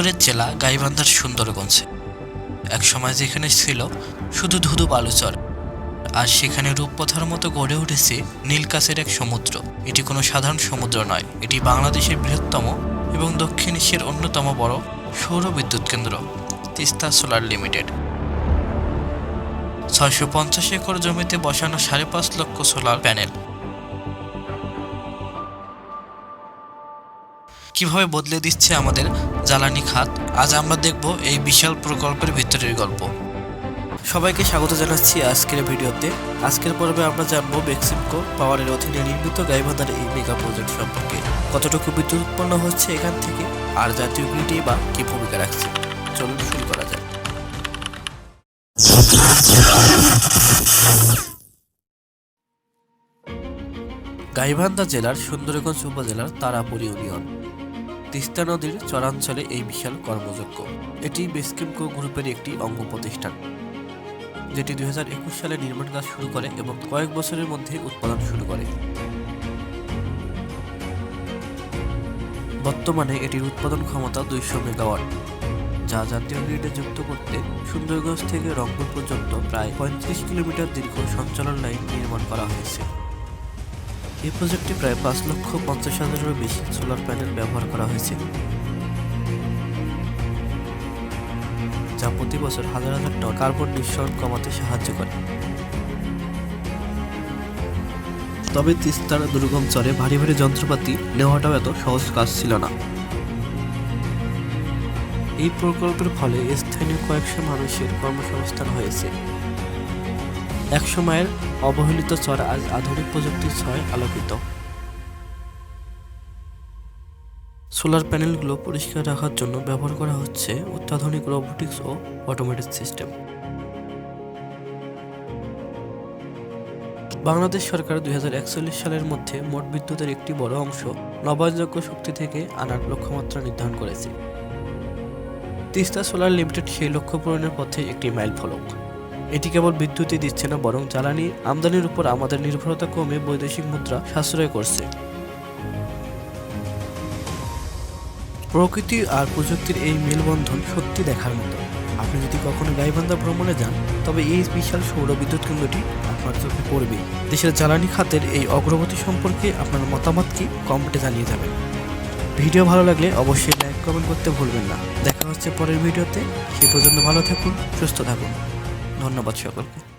উত্তরের জেলা গাইবান্ধার সুন্দরগঞ্জ। এক সময় যেখানে ছিল শুধু ধুধু বালুচর, আর সেখানে রূপপথার মতো গড়ে উঠেছে নীলকাছের এক সমুদ্র। এটি কোনো সাধারণ সমুদ্র নয়, এটি বাংলাদেশের বৃহত্তম এবং দক্ষিণ এশিয়ার অন্যতম বড় সৌর বিদ্যুৎ কেন্দ্র, তিস্তা সোলার লিমিটেড। ছয়শো পঞ্চাশ একর জমিতে বসানো সাড়ে পাঁচ লক্ষ সোলার প্যানেল কীভাবে বদলে দিচ্ছে আমাদের জ্বালানি খাত, আজ আমরা দেখব এই বিশাল প্রকল্পের ভিতরের গল্প। সবাইকে স্বাগত জানাচ্ছি আজকের ভিডিওতে। আজকের পর্বে আমরা জানব বেক্সিমকো পাওয়ারের অধীনে নির্মিত গাইবান্ধার এই মেগা প্রজেক্ট সম্পর্কে। কতটুকু বিদ্যুৎ উৎপন্ন হচ্ছে এখান থেকে, আর জাতীয় গ্রিডে বা কি ভূমিকা রাখছে? চলুন শুরু করা যাক। গাইবান্ধা জেলার সুন্দরগঞ্জ উপজেলার তারাপুর ইউনিয়ন। তিস্তা নদীর চরাঞ্চলে এই বিশাল কর্মযজ্ঞ। এটি বেসকিমকো গ্রুপের একটি অঙ্গ প্রতিষ্ঠান, যেটি দু হাজার একুশ সালে নির্মাণ কাজ শুরু করে এবং কয়েক বছরের মধ্যে উৎপাদন শুরু করে। বর্তমানে এটির উৎপাদন ক্ষমতা দুইশো মেগাওয়াট, যা জাতীয় গ্রিডে যুক্ত করতে সুন্দরগঞ্জ থেকে রংপুর পর্যন্ত প্রায় পঁয়ত্রিশ কিলোমিটার দীর্ঘ সঞ্চালন লাইন নির্মাণ করা হয়েছে। এই প্রজেক্টে প্রায় পাঁচ লক্ষ পঞ্চাশ হাজারেরও বেশি সোলার প্যানেল ব্যবহার করা হয়েছে, যা প্রতি বছর হাজার হাজার টন কার্বন নিঃসরণ কমাতে সাহায্য করে। তবে তিস্তার দুর্গম চরে ভারী ভারী যন্ত্রপাতি নেওয়াটাও এত সহজ কাজ ছিল না। এই প্রকল্পের ফলে স্থানীয় কয়েকশো মানুষের কর্মসংস্থান হয়েছে। এক সময়ের অবহেলিত চর আজ আধুনিক প্রযুক্তির ছয় আলোকিত। সোলার প্যানেলগুলো পরিষ্কার রাখার জন্য ব্যবহার করা হচ্ছে অত্যাধুনিক রোবোটিক্স ও অটোমেটিক সিস্টেম। বাংলাদেশ সরকার দুই হাজার একচল্লিশ সালের মধ্যে মোট বিদ্যুতের একটি বড় অংশ নবায়নযোগ্য শক্তি থেকে আনার লক্ষ্যমাত্রা নির্ধারণ করেছে। তিস্তা সোলার লিমিটেড সেই লক্ষ্য পূরণের পথে একটি মাইল ফলক এটি কেবল বিদ্যুৎই দিচ্ছে না, বরং জ্বালানি আমদানির উপর আমাদের নির্ভরতা কমে বৈদেশিক মুদ্রা সাশ্রয় করছে। প্রকৃতি আর প্রযুক্তির এই মেলবন্ধন সত্যি দেখার মতো। আপনি যদি কখনো গাইবান্ধা ভ্রমণে যান, তবে এই বিশাল সৌর বিদ্যুৎ কেন্দ্রটি আপনার চোখে পড়বেই দেশের জ্বালানি খাতের এই অগ্রগতি সম্পর্কে আপনার মতামত কি, কমেন্টে জানিয়ে যাবেন। ভিডিও ভালো লাগলে অবশ্যই লাইক, কমেন্ট করতে ভুলবেন না। দেখা হচ্ছে পরের ভিডিওতে। সে পর্যন্ত ভালো থাকুন, সুস্থ থাকুন। ধন্যবাদ সকলকে।